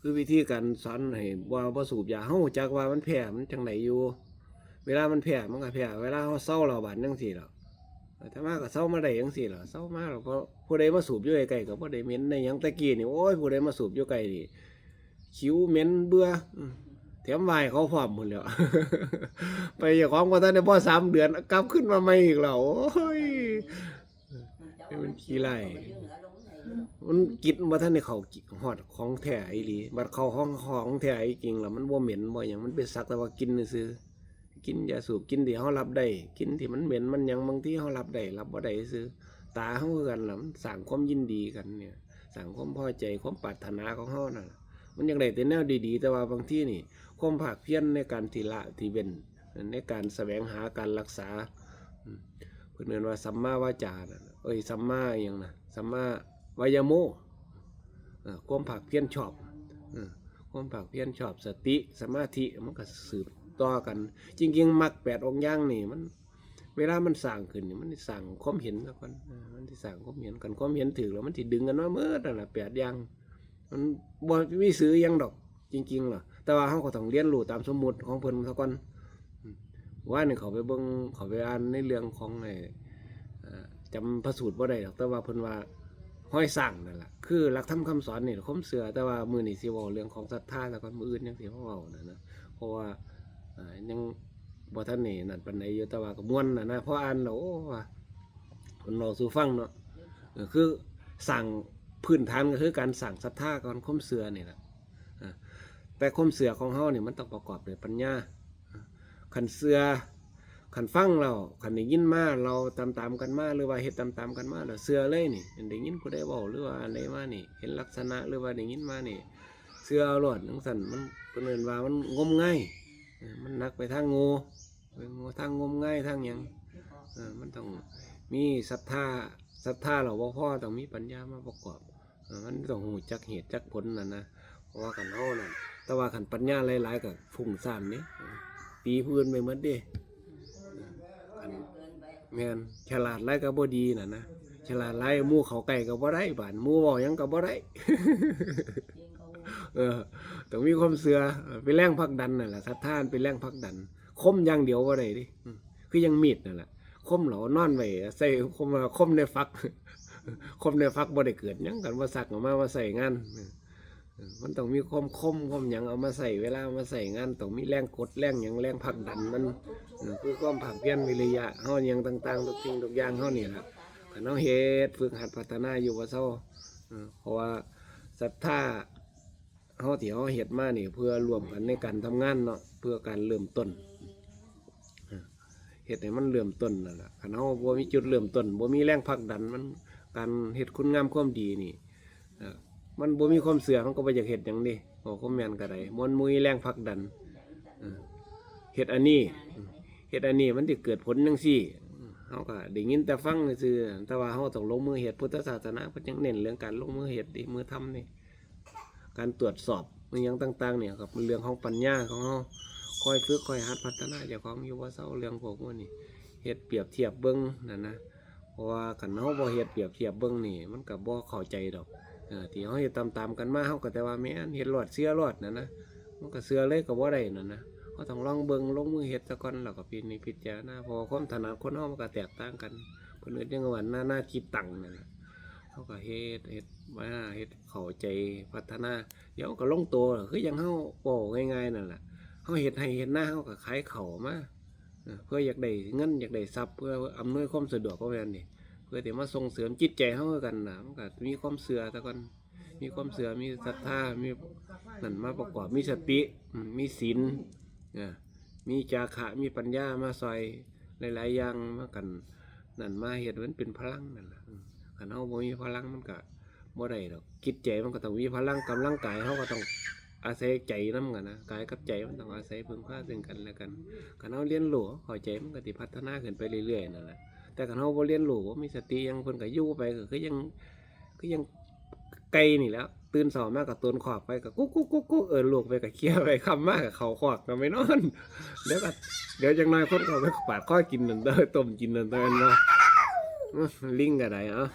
คือวิธีการสอนให้ว่าบ่สูบยาเฮาจักว่ามันแพ้มันจังไดอยู่ เวลามันแพ้มันก็แพ้เวลาเฮาเศร้าเราบาดจังซี่ล่ะถ้ามาก็เศร้ามาได้จังซี่ล่ะเศร้ามาแล้วก็ผู้ใดมาสูบอยู่ใกล้ๆก็บ่ได้เหม็นในหยังตะกี้นี่โอ้ยผู้ใดมาสูบอยู่ใกล้นี่คิ้วเหม็นเบื่ออืมแถมวายเขาพร้อมหมดแล้วไปเจ้าของบ่ทันได้พอสามเดือนกลับขึ้นมาใหม่อีกแล้วโอ้ยมันขี้ไล่ มันกินบ่ทันได้เขากิฮอดของแท้อีหลีบัดเขาห้องของแท้อีจริงแล้วมันบ่เหม็นบ่หยังมันเป็นสักแต่ว่ากินซื่อกินยาสูบกินที่เฮารับได้ กินที่มันเหม็นมันยังบางทีเฮารับได้รับบ่ได้ซื่อตาเฮากันล่ะมันสร้างความยินดีกันเนี่ยสร้างความพอใจความปรารถนาของเฮานั่นล่ะ มันยากได้แต่แนวดีๆ แต่ว่าบางที่นี่ความภาคเพี้ยรในการทีละทีเว้นในการแสวงหาการรักษาเพิ่นเรียนว่าสัมมาวาจาน่ะเอ้ยสัมมาอิหยังนะสัมมา วายโมความภาคเพี้ยรชอบความภาคเพี้ยรชอบสติสมาธิมันก็สืบต่อกัน จริงๆมรรคแปดองย่างนี่มัน เวลามันสร้างขึ้นนี่มันสิสร้างความเห็นแล้วกันมันสิสร้างความเห็นกันความเห็นถือแล้วมันสิดึงกันมาเมื่อนั่แหละแปดย่างมันบ่มีซื้อยังดอก จริงๆหรอแต่ว่าเขาก็ต้องเรียนรู้ตามสมมุติของเพิ่นซะก่อนว่านี่เขาไปเบิ่งเขาไปอ่านในเรื่องของไอ้จำพระสูตรบ่าได้ดอกแต่ว่าเพิ่นว่า ห้อยสั่งนั่นแหละคือหลักธรรมคำสอนนี่คมเสือแต่ว่ามือนี้สิเว้าเรื่องของศรัทธาแล้วก็มืออื่นยังสิเว้านั่นนะเพราะว่ายังบ่ทันนี่นั่นปานใดอยู่แต่ว่าก็ม่วนน่ะนะเพราะอ่านแล้วโอ้ว่าเพิ่นเว้าสู่ฟังเนาะคือสั่งพื้นฐานก็คือการสั่งศรัทธาก่อนคมเสือนี่แหละแต่ความเสือของเฮานี่มันต้องประกอบด้วยปัญญาขันเสือ ขันฟังเราขันได้ยินมาเราตามตามกันมาหรือว่าเฮ็ดตามตามกันมาเราเสือเลยนี่ได้ยินผู้ใดเว้าหรือว่าอะไรมานี่ เห็นลักษณะหรือว่าได้ยินมานี่เสือเอารอดจังซั่นมันเพิ่นเอิ้นว่ามันงมง่ายมันนักไปทางง่ไปง่ทางงมง่ายทางยังอมันต้องมีศรัทธาศรัทธาเราบ่พอต้องมีปัญญามาประกอบ มันต้องหูจักเหตุจักผลนั่นนะเพราะว่ากันเฮานั่นแต่ว่าขันปัญญาหลายๆกับฟุ้งซ่านนี่ตีพื้นไปหมดด้อัน แม่นฉลาดหลายก็บ่ดีน่ะนะฉลาดหลายหมู่เขาไก่ก็บ่ได้บานมู่เว้ายังก็บ่ได้ เออต้องมีความเสือเป็นแรงผลักดันนั่นแหละศรัทธาเป็นแรงผลักดัน คมอย่างเดียวบ่ได้ดิคือยังมีดนั่นแหละคมเหลานอนไว้ใส่คมคมในฟัก คมในฟักบ่ได้เกิดยังกันว่าสักออกมามาใส่งาน มันต้องมีความคมความหยังเอามาใส่เวลามาใส่งานต้องมีแรงกดแรงหยังแรงผลักดันมันเออคือความผักเพี้ยนวิริยะเฮาหยังต่างๆทุกสิ่งทุกอย่างเฮานี่แหละคันเฮาเฮ็ดฝึกหัดพัฒนาอยู่ว่าเซาเออเพราะว่าศรัทธาเฮาที่เฮาเฮ็ดมานี่เพื่อรวมกันในการทำงานเนาะเพื่อการเริ่มต้นเออเฮ็ดให้มันเริ่มต้นนั่นแหละคันเฮาบ่มีจุดเริ่มต้นบ่มีแรงผลักดันมันการเฮ็ดคุณงามความดีนี่ มันบ่มีความเสื่อมันก็บ่อยากเฮ็ดหยังนี่โอ้ก็แม่นก็ได้มันมุยแรงผลักดันเออเฮ็ดอันนี้เฮ็ดอันนี้มันสิเกิดผลจังซี่เฮาก็ได้ยินแต่ฟังซื่อแต่ว่าเฮาต้องลงมือเฮ็ดพุทธศาสนาเพิ่นยังเน้นเรื่องการลงมือเฮ็ดดิมือทำนี่การตรวจสอบอหยังต่าง ๆ เนี่ยครับเรื่องของปัญญาของเฮาคอยฝึกคอยหัดพัฒนาเจ้าของอยู่ว่าเซาเรื่องพวกนี้เฮ็ดเปรียบเทียบเบิ่งนั่นนะเพราะว่าคันเฮาบ่เฮ็ดเปรียบเทียบเบิ่งนี่ มันก็บ่เข้าใจดอก เออที่เขาเฮ็ดตามๆกันมาเขาก็แต่ว่าแม่นเฮ็ดรอดเสื้อรอดนะนะมันก็เสื้อเลยก็บ่ได้นั่นนะเขาต้องลองเบิงลงมือเฮ็ดซะกอนแล้วก็พินิจพิจารณาพอความถนัดคนเฮามันก็แตกต่างกันเพิ่นเฮ็ดจังว่าหน้าหน้าคิดตังนั่นนะเขาก็เฮ็ดเฮ็ดมาเฮ็ดเข้าใจพัฒนาเดี๋ยวก็ลงตัวคือยังเฮาเว้าง่ายๆนั่นแหละเฮาเฮ็ดให้เฮ็ดหน้าเฮาก็ขายเข้ามาเออเพื่ออยากได้เงินอยากได้ทรัพย์เพื่ออำนวยความสะดวกก็แม่นนี่ เพื่อที่มาส่งเสริมจิตใจเฮาคือกันนะมันก็มีความเชื่อซะก่อนมีความเสือมีศรัทธามีนั่นมาประกอบมีสติมีศีลมีจาคะมีปัญญามาซอยหลายๆอย่างมากันนั่นมาเห็ดมันเป็นพลังนั่นแหละอืมคันเฮาบ่มีพลังมันก็บ่ได้ดอกคิดใจมันก็ต้องมีพลังกำลังกายเฮาก็ต้องอาศัยใจนํกันนะกายกับใจมันต้องอาศัยพึ่งพาซึ่งกันและกันคันเฮาเรียนรู้เข้าใจมันก็สิพัฒนาขึ้นไปเรื่อยๆนั่นแหละ แต่คันเฮาบ่เรียนรู้บ่มีสติยังเพิ่นก็อยู่ไปก็คือยังคือยังไกลนี่แล้วตื่นสองมากกับต้นขอบไปกับกุ๊กกุ๊กกุ๊กกุ๊กเออลูกไปกับเคี้ยวไปคำมากกับเขาขอกก็ไม่นอนเดี๋ยวก็เดี๋ยวจังน้อยคนเขาไปปาดข้อกินนั่นเด้อต้มกินนั่นเด้อเนาะลิงกับได้เอะ